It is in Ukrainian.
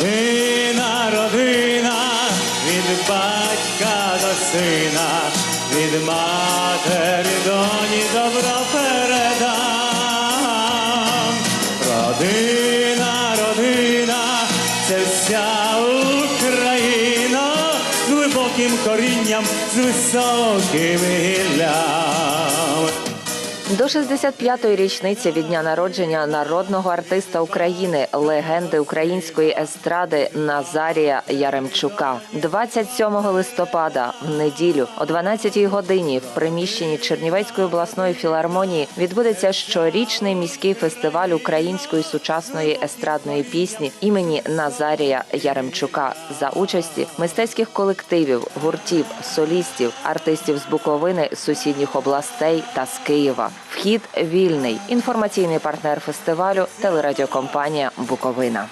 Родина, родина, від батька до сина, від матері доні добро передам. Родина, родина, це вся Україна з глибоким корінням, з високими гіллям. До 65-ї річниці від дня народження народного артиста України, легенди української естради Назарія Яремчука. 27 листопада в неділю о 12-й годині в приміщенні Чернівецької обласної філармонії відбудеться щорічний міський фестиваль української сучасної естрадної пісні імені Назарія Яремчука за участі мистецьких колективів, гуртів, солістів, артистів з Буковини, сусідніх областей та з Києва. Вхід вільний. Інформаційний партнер фестивалю телерадіокомпанія Буковина.